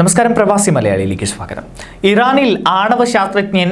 നമസ്കാരം പ്രവാസി മലയാളിയിലേക്ക് സ്വാഗതം. ഇറാനിൽ ആണവ ശാസ്ത്രജ്ഞൻ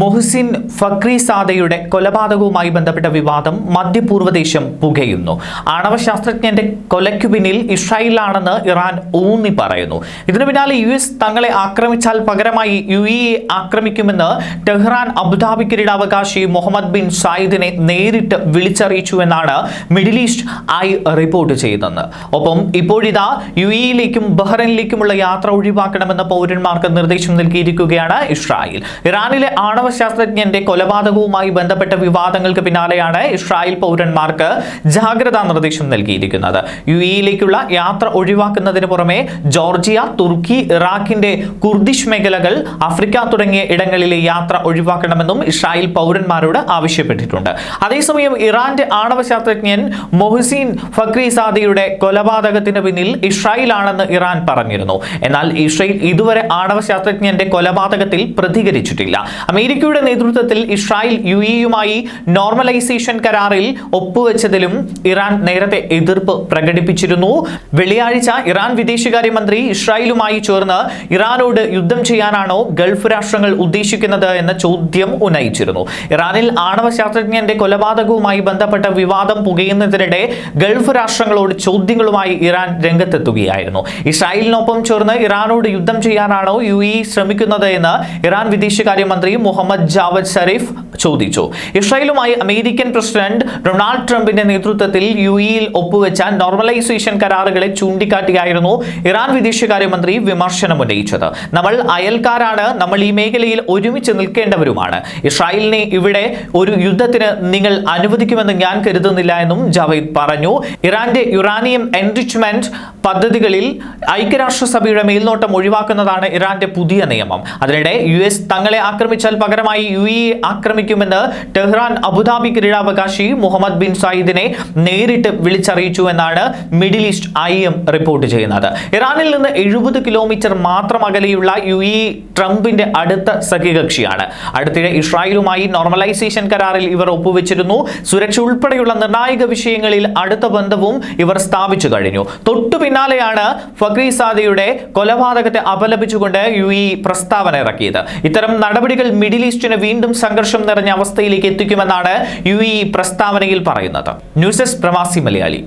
മൊഹസിൻ ഫക്രീസാദയുടെ കൊലപാതകവുമായി ബന്ധപ്പെട്ട വിവാദം മധ്യപൂർവദേശം പുകയുന്നു. ആണവ ശാസ്ത്രജ്ഞന്റെ കൊലയ്ക്കു പിന്നിൽ ഇസ്രായേലാണെന്ന് ഇറാൻ ഊന്നി പറയുന്നു. ഇതിനു പിന്നാലെ യു എസ് തങ്ങളെ ആക്രമിച്ചാൽ പകരമായി യു എ ആക്രമിക്കുമെന്ന് ടെഹ്റാൻ അബുദാബി കിരീടാവകാശി മുഹമ്മദ് ബിൻ സായിദിനെ നേരിട്ട് വിളിച്ചറിയിച്ചു എന്നാണ് മിഡിൽ ഈസ്റ്റ് ഐ റിപ്പോർട്ട് ചെയ്യുന്നത്. ഒപ്പം ഇപ്പോഴിതാ യു ഇയിലേക്കും ബഹ്റൈനിലേക്കുമുള്ള യാത്ര ഒഴിവാക്കണമെന്ന് പൗരന്മാർക്ക് നിർദ്ദേശം നൽകിയിരിക്കുകയാണ് ഇസ്രായേൽ. ഇറാനിലെ ആണവ ശാസ്ത്രജ്ഞന്റെ കൊലപാതകവുമായി ബന്ധപ്പെട്ട വിവാദങ്ങൾക്ക് പിന്നാലെയാണ് ഇസ്രായേൽ പൗരന്മാർക്ക് ജാഗ്രതാ നിർദ്ദേശം നൽകിയിരിക്കുന്നത്. യു ഇയിലേക്കുള്ള യാത്ര ഒഴിവാക്കുന്നതിന് പുറമെ ജോർജിയ തുർക്കി ഇറാഖിന്റെ കുർദിഷ് മേഖലകൾ ആഫ്രിക്ക തുടങ്ങിയ ഇടങ്ങളിലെ യാത്ര ഒഴിവാക്കണമെന്നും ഇസ്രായേൽ പൗരന്മാരോട് ആവശ്യപ്പെട്ടിട്ടുണ്ട്. അതേസമയം ഇറാന്റെ ആണവ ശാസ്ത്രജ്ഞൻ മൊഹസീൻ ഫക്രീസാദയുടെ കൊലപാതകത്തിന് പിന്നിൽ ഇസ്രായേൽ ആണെന്ന് ഇറാൻ പറഞ്ഞിരുന്നു. എന്നാൽ ഇസ്രായേൽ ഇതുവരെ ആണവ ശാസ്ത്രജ്ഞന്റെ കൊലപാതകത്തിൽ പ്രതികരിച്ചിട്ടില്ല. അമേരിക്കയുടെ നേതൃത്വത്തിൽ ഇസ്രായേൽ യു ഇയുമായി നോർമലൈസേഷൻ കരാറിൽ ഒപ്പുവെച്ചതിലും ഇറാൻ നേരത്തെ എതിർപ്പ് പ്രകടിപ്പിച്ചിരുന്നു. വെള്ളിയാഴ്ച ഇറാൻ വിദേശകാര്യമന്ത്രി ഇസ്രായേലുമായി ചേർന്ന് ഇറാനോട് യുദ്ധം ചെയ്യാനാണോ ഗൾഫ് രാഷ്ട്രങ്ങൾ ഉദ്ദേശിക്കുന്നത് എന്ന ചോദ്യം ഉന്നയിച്ചിരുന്നു. ഇറാനിൽ ആണവ ശാസ്ത്രജ്ഞന്റെ കൊലപാതകവുമായി ബന്ധപ്പെട്ട വിവാദം പുകയുന്നതിനിടെ ഗൾഫ് രാഷ്ട്രങ്ങളോട് ചോദ്യങ്ങളുമായി ഇറാൻ രംഗത്തെത്തുകയായിരുന്നു. ഇസ്രായേലിനൊപ്പം ചേർന്ന് ഇറാനോട് യുദ്ധം ചെയ്യാനാണോ യു ഇ ശ്രമിക്കുന്നത് എന്ന് ഇറാൻ വിദേശകാര്യമന്ത്രി മുഹമ്മദ് ജാവദ് ഷരീഫ് ചോദിച്ചു. ഇസ്രായേലുമായി അമേരിക്കൻ പ്രസിഡന്റ് ഡൊണാൾഡ് ട്രംപിന്റെ നേതൃത്വത്തിൽ യു ഇയിൽ ഒപ്പുവെച്ച നോർമലൈസേഷൻ കരാറുകളെ ചൂണ്ടിക്കാട്ടിയായിരുന്നു ഇറാൻ വിദേശകാര്യമന്ത്രി വിമർശനം ഉന്നയിച്ചത്. നമ്മൾ അയൽക്കാരാണ് നമ്മൾ ഈ മേഖലയിൽ ഒരുമിച്ച് നിൽക്കേണ്ടവരുമാണ്. ഇസ്രായേലിനെ ഇവിടെ ഒരു യുദ്ധത്തിന് നിങ്ങൾ അനുവദിക്കുമെന്ന് ഞാൻ കരുതുന്നില്ല എന്നും ജാവേദ് പറഞ്ഞു. ഇറാന്റെ യുറാനിയം എൻറിച്ച്മെന്റ് പദ്ധതികളിൽ ഐക്യരാഷ്ട്രസഭയുടെ മേൽനോട്ടം ഒഴിവാക്കുന്നതാണ് ഇറാന്റെ പുതിയ നിയമം. അതിനിടെ യു തങ്ങളെ ആക്രമിച്ചാൽ പകരമായി യു ഇ ആക്രമിക്കുമെന്ന് ടെഹ്റാൻ അബുദാബി കിരീടാവകാശി മുഹമ്മദ് ബിൻ സായിദിനെ നേരിട്ട് വിളിച്ചറിയിച്ചു എന്നാണ് Middle East Eye M report ചെയ്യുന്നത്. ഇറാനിൽ നിന്ന് എഴുപത് കിലോമീറ്റർ മാത്രം അകലെയുള്ള യു ഇ ട്രംപിന്റെ അടുത്ത സഖ്യകക്ഷിയാണ്. അടുത്തിടെ ഇസ്രായേലുമായി നോർമലൈസേഷൻ കരാറിൽ ഇവർ ഒപ്പുവെച്ചിരുന്നു. സുരക്ഷ ഉൾപ്പെടെയുള്ള നിർണായക വിഷയങ്ങളിൽ അടുത്ത ബന്ധവും ഇവർ സ്ഥാപിച്ചു കഴിഞ്ഞു. തൊട്ടു പിന്നാലെയാണ് ഫക്രീസാദയുടെ കൊലപാതകത്തെ അപലപിച്ചുകൊണ്ട് യു ഇ പ്രസ്താവന ഇറക്കിയത്. ഇത്തരം നടപടികൾ മിഡിൽ ഈസ്റ്റിന് വീണ്ടും സംഘർഷം നിറഞ്ഞ അവസ്ഥയിലേക്ക് എത്തിക്കുമെന്നാണ് യു ഇ പ്രസ്താവനയിൽ പറയുന്നത്. ന്യൂസ് ഡെസ്ക് പ്രവാസി മലയാളി.